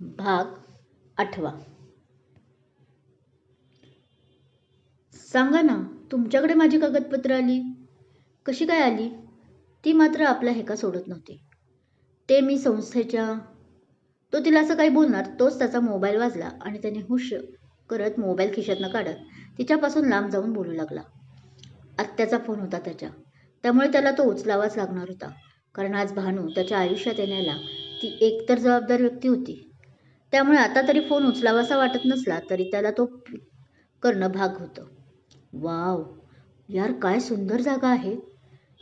भाग आठवा. सांगा ना तुमच्याकडे माझी कागदपत्र आली? कशी काय आली? ती मात्र आपला हेका सोडत नव्हती. ते मी संस्थेच्या तो तिला असं काही बोलणार तोच त्याचा मोबाईल वाजला आणि त्याने हुश करत मोबाईल खिशातनं काढत तिच्यापासून लांब जाऊन बोलू लागला. आत्याचा फोन होता त्याच्या. त्यामुळे त्याला तो उचलावाच लागणार होता. कारण आज भानू त्याच्या आयुष्यात येण्याला ती एकतर जबाबदार व्यक्ती होती. त्यामुळे आता तरी फोन उचलावासा वाटत नसला तरी त्याला तो करणं भाग होतं. वाव यार काय सुंदर जागा आहे.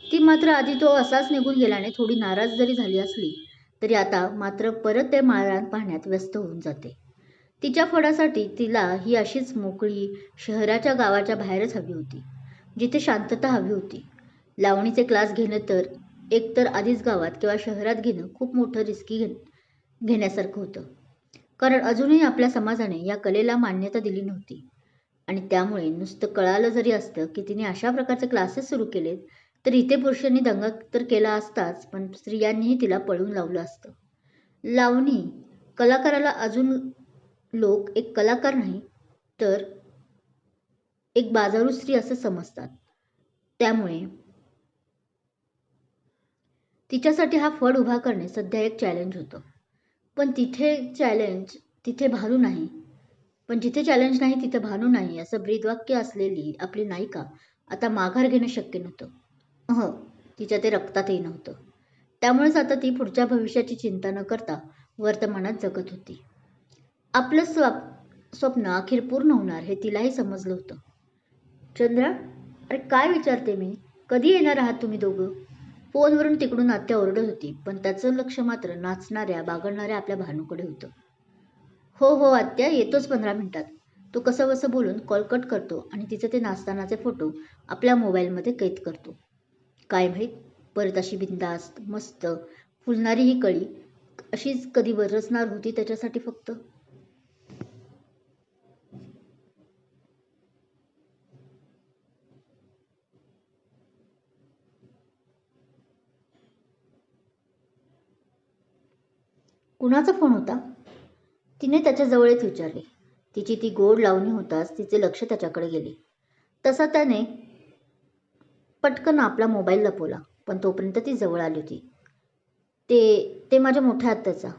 ती मात्र आधी तो असाच निघून गेल्याने थोडी नाराज जरी झाली असली तरी आता मात्र परत ते माळरान पाहण्यात व्यस्त होऊन जाते. तिच्या फडासाठी तिला ही अशीच मोकळी शहराच्या गावाच्या बाहेरच हवी होती जिथे शांतता हवी होती. लावणीचे क्लास घेणं तर एकतर आधीच गावात किंवा शहरात घेणं खूप मोठं रिस्की घे घेण्यासारखं होतं. कारण अजूनही आपल्या समाजाने या कलेला मान्यता दिली नव्हती. आणि त्यामुळे नुसतं कळालं जरी असतं की तिने अशा प्रकारचे क्लासेस सुरू केलेत तर इथे पुरुषांनी दंगा तर केला असताच पण स्त्रियांनीही तिला पळून लावलं असतं. लावणी कलाकाराला अजून लोक एक कलाकार नाही तर एक बाजारू स्त्री असं समजतात. त्यामुळे तिच्यासाठी हा फड उभा करणे सध्या एक चॅलेंज होतं. पण तिथे चॅलेंज तिथे भानू नाही. पण जिथे चॅलेंज नाही तिथे भानू नाही असं ब्रीदवाक्य असलेली आपली नायिका आता माघार घेणं शक्य नव्हतं. अह तिच्या ते रक्तातही नव्हतं. त्यामुळेच आता ती पुढच्या भविष्याची चिंता न करता वर्तमानात जगत होती. आपलं स्वप स्वप्न अखेर पूर्ण होणार हे तिलाही समजलं होतं. चंद्रा अरे काय विचारते मी? कधी येणार आहात तुम्ही दोघं? फोनवरून तिकडून आत्या ओरडत होती पण त्याचं लक्ष मात्र नाचणाऱ्या बागडणाऱ्या आपल्या भानूकडे होतं. हो हो आत्या येतोच पंधरा मिनिटात. तो कसं वसं बोलून कॉल कट करतो आणि तिचे ते नाचतानाचे फोटो आपल्या मोबाईलमध्ये कैद करतो. काय माहीत? परत अशी बिंदास्त मस्त फुलणारी ही कळी अशीच कधी बरसणार होती त्याच्यासाठी फक्त? कुणाचा फोन होता? तिने त्याच्याजवळच विचारले. तिची ती गोड लावणी होताच तिचे लक्ष त्याच्याकडे गेले. तसा त्याने पटकन आपला मोबाईल लपवला पण तोपर्यंत ती जवळ आली होती. ते ते माझ्या मोठ्या आत्याचा.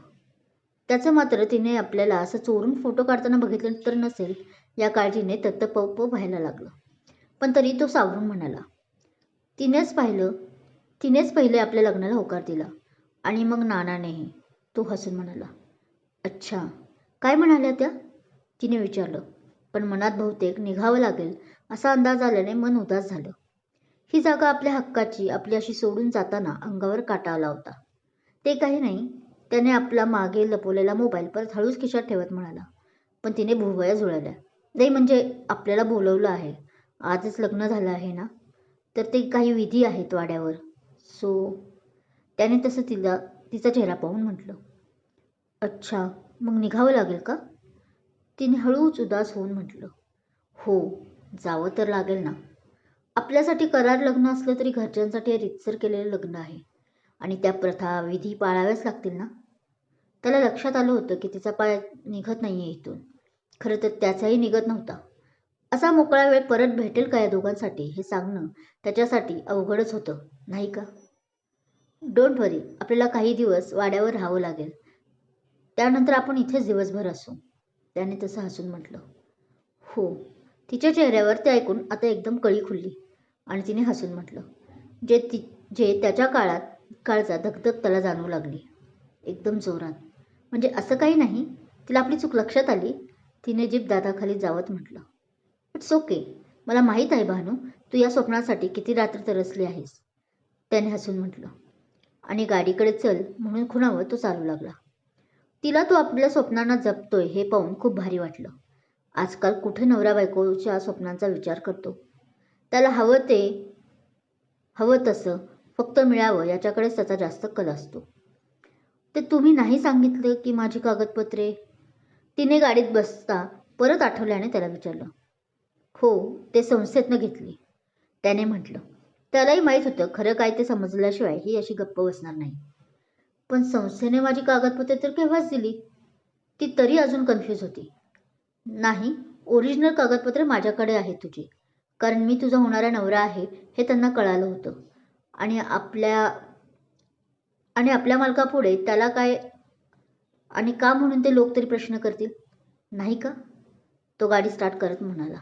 त्याचं मात्र तिने आपल्याला असं चोरून फोटो काढताना बघितलं तर नसेल या काळजीने तत्तपप व्हायला लागलं. पण तरी तो सावरून म्हणाला तिनेच पाहिलं तिनेच पहिले आपल्या लग्नाला होकार दिला आणि मग नानानेही. तो हसून म्हणाला अच्छा. काय म्हणाल्या त्या? तिने विचारलं. पण मनात बहुतेक निघावं लागेल. असा अंदाज आल्याने मन उदास झालं. ही जागा आपल्या हक्काची आपली अशी सोडून जाताना अंगावर काटा आला होता. ते काही नाही. त्याने आपला मागे लपवलेला मोबाईल परत हळूच खिशात ठेवत म्हणाला. पण तिने भुवया जुळवल्या नाही म्हणजे आपल्याला बोलवलं आहे. आजच लग्न झालं आहे ना? तर ते काही विधी आहेत वाड्यावर. सो? त्याने तसं तिला तिचा चेहरा पाहून म्हटलं अच्छा मग निघावं लागेल का? तिने हळूच उदास होऊन म्हटलं हो जावं तर लागेल ना. आपल्यासाठी करार लग्न असलं तरी घरच्यांसाठी हे रितसर केलेलं लग्न आहे आणि त्या प्रथा विधी पाळाव्याच लागतील ना? त्याला लक्षात आलं होतं की तिचा पाय निघत नाही आहे इथून. खरं तर त्याचाही निघत नव्हता. असा मोकळा वेळ परत भेटेल का या दोघांसाठी हे सांगणं त्याच्यासाठी अवघडच होतं नाही का? डोंट वरी आपल्याला काही दिवस वाड्यावर राहावं लागेल. त्यानंतर आपण इथेच दिवसभर असू. त्याने तसं हसून म्हटलं. हो. तिच्या चेहऱ्यावर ते ऐकून आता एकदम कळी खुलली. आणि तिने हसून म्हटलं. जे ती जे त्याच्या काळात काळचा धगधग त्याला जाणवू लागली. एकदम जोरात. म्हणजे असं काही नाही. तिला आपली चूक लक्षात आली. तिने जीप दादाखाली जावत म्हटलं. इट्स ओके मला माहीत आहे भानू तू या स्वप्नासाठी किती रात्र तरसली आहेस. त्याने हसून म्हटलं. आणि गाडीकडे चल म्हणून खुणावर तो चालू लागला. तिला तो आपल्या स्वप्नांना जपतोय हे पाहून खूप भारी वाटलं. आजकाल कुठे नवरा बायकोच्या स्वप्नांचा विचार करतो? त्याला हवं ते हवं तसं फक्त मिळावं याच्याकडेच त्याचा जास्त कल असतो. ते तुम्ही नाही सांगितलं की माझी कागदपत्रे? तिने गाडीत बसता परत आठवल्याने त्याला विचारलं. हो ते संस्थेतनं घेतली. त्याने म्हटलं त्यालाही माहीत होतं. खरं काय ते समजल्याशिवाय ही अशी गप्प बसणार नाही. पण संस्थेने माझी कागदपत्रे तर केव्हाच दिली? ती तरी अजून कन्फ्यूज होती. नाही ओरिजिनल कागदपत्रे माझ्याकडे आहेत तुझी. कारण मी तुझा होणारा नवरा आहे हे त्यांना कळालं होतं. आणि आपल्या आणि आपल्या मालकापुढे त्याला काय आणि का म्हणून ते लोक तरी प्रश्न करतील? नाही का? तो गाडी स्टार्ट करत म्हणाला.